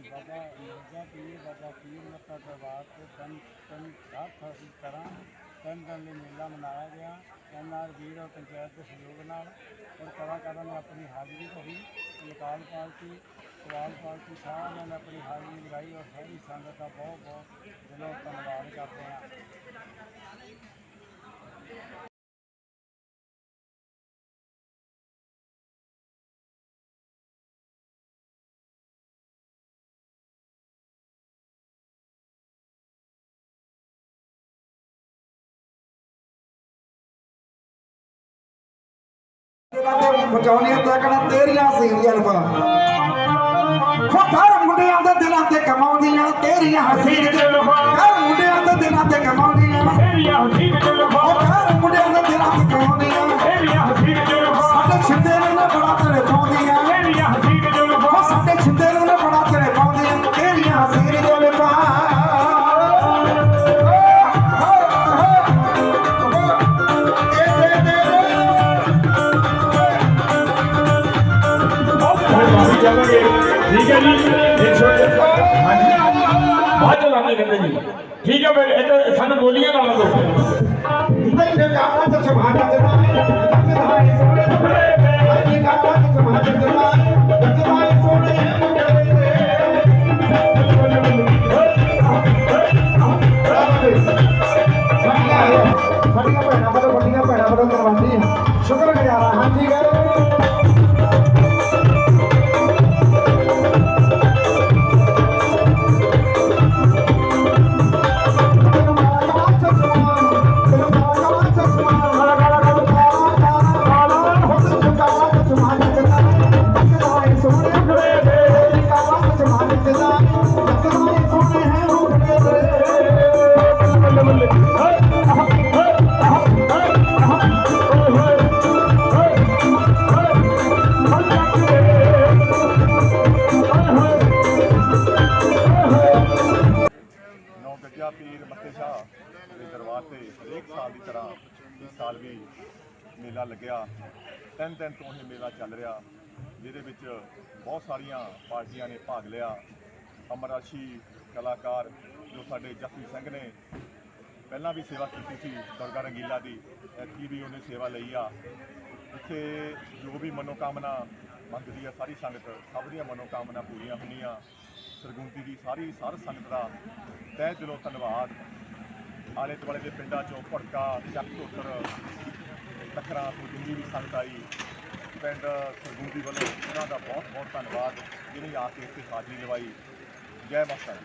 ਬਾਬਾ ਮਿਰਜ਼ਾ ਪੀਰ ਬਾਬਾ ਪੀਰ ਮੱਤਾ ਦਰਬਾਰ ਤੇ ਤਿੰਨ ਤਿੰਨ ਹੱਥ ਅਸੀਂ ਕਰਾਂ ਤਿੰਨ ਦਿਨ ਲਈ ਮੇਲਾ ਮਨਾਇਆ ਗਿਆ ਐਨਆਰ ਵੀਰ ਔਰ ਪੰਚਾਇਤ ਦੇ ਸਹਿਯੋਗ ਨਾਲ ਔਰ ਕਲਾਕਾਰਾਂ ਨੇ ਆਪਣੀ ਹਾਜ਼ਰੀ ਭਰੀ ਲੋਕਾਲ ਪਾਰਟੀ ਸਵਾਲ ਪਾਰਟੀ ਸਾਰਿਆਂ ਨੇ ਆਪਣੀ ਹਾਜ਼ਰੀ ਲਗਾਈ ਔਰ ਸਾਰੀ ਸੰਗਤ ਦਾ ਬਹੁਤ ਬਹੁਤ ਦਿਲੋਂ ਧੰਨਵਾਦ ਕਰਦੇ ਹਾਂ। ਬਚਾਉਣੀਆਂ ਤੱਕਣਾ ਤੇਰੀਆਂ ਸੀਰੀਅਲ ਪਾ ਖੋਟਰ ਮੁੰਡਿਆਂ ਦੇ ਦਿਲਾਂ ਤੇ ਕਮਾਉਂਦੀਆਂ, ਤੇਰੀਆਂ ਹਸੀਨ ਦਿਲ ਕਰ ਮੁੰਡਿਆਂ ਦੇ ਦਿਲਾਂ ਤੇ ਕਮਾਉਂਦੀਆਂ। ਖੋਟਰ ਠੀਕ ਹੈ ਜੀ? ਹਾਂਜੀ। ਬਾਅਦ ਚ ਲਾਣੇ ਕਹਿੰਦੇ ਜੀ। ਠੀਕ ਹੈ ਫਿਰ ਇਹ ਸਾਨੂੰ ਬੋਲੀਆਂ ਲਾ ਲਓ ਤੈਨੂੰ ਜਾਣਾ ਤੇ ਸਮਾਜ ਜਨਾ ਜਨਾਈ ਸੋਹਣੇ ਹਾਜੀ ਕਾਕਾ ਤੇ ਸਮਾਜ ਜਨਾ ਜਨਾਈ ਸੋਹਣੇ ਸਾਡੀਆਂ ਭੈਣਾਂ ਵੱਲੋਂ ਵੱਡੀਆਂ ਭੈਣਾਂ ਵੱਲੋਂ ਕਰਵਾਉਂਦੀ ਸ਼ੁਕਰ ਗੁਜ਼ਾਰਾ ਹਾਂਜੀ ਗਏ ਸਾਲ ਦੀ ਤਰ੍ਹਾਂ ਇਸ ਸਾਲ ਵੀ ਮੇਲਾ ਲੱਗਿਆ। ਤਿੰਨ ਦਿਨ ਤੋਂ ਇਹ ਮੇਲਾ ਚੱਲ ਰਿਹਾ, ਜਿਹਦੇ ਵਿੱਚ ਬਹੁਤ ਸਾਰੀਆਂ ਪਾਰਟੀਆਂ ਨੇ ਭਾਗ ਲਿਆ। ਅਮਰਾਸ਼ੀ ਕਲਾਕਾਰ ਜੋ ਸਾਡੇ ਜੱਫੀ ਸਿੰਘ ਨੇ ਪਹਿਲਾਂ ਵੀ ਸੇਵਾ ਕੀਤੀ ਸੀ ਦੁਰਗਾ ਰੰਗੀਲਾ ਦੀ, ਐਤਕੀ ਵੀ ਉਹਨੇ ਸੇਵਾ ਲਈ ਆ। ਇੱਥੇ ਜੋ ਵੀ ਮਨੋਕਾਮਨਾ ਮੰਗਦੀ ਆ ਸਾਰੀ ਸੰਗਤ, ਸਭ ਦੀਆਂ ਮਨੋਕਾਮਨਾ ਪੂਰੀਆਂ ਹੁੰਦੀਆਂ। ਸਰਗੁੰਦੀ ਦੀ ਸਾਰੀ ਸਾਰ ਸੰਗਤ ਦਾ ਤਹਿ ਦਿਲੋਂ ਧੰਨਵਾਦ। ਆਲੇ ਦੁਆਲੇ ਦੇ ਪਿੰਡਾਂ ਚੋਂ ਭੜਕਾ, ਚੱਕ ਧੋਤਰ ਟੱਕਰਾਂ ਤੋਂ ਜਿੰਨੀ ਵੀ ਸੰਗਤ ਆਈ। ਪਿੰਡ ਸਰਗੁੰਦੀ ਵੱਲੋਂ ਉਹਨਾਂ ਦਾ ਬਹੁਤ ਬਹੁਤ ਧੰਨਵਾਦ, ਜਿਹਨੇ ਆ ਕੇ ਇੱਥੇ ਹਾਜ਼ਰੀ ਲਵਾਈ ਜੈ ਮਾਤਾ ਦੀ।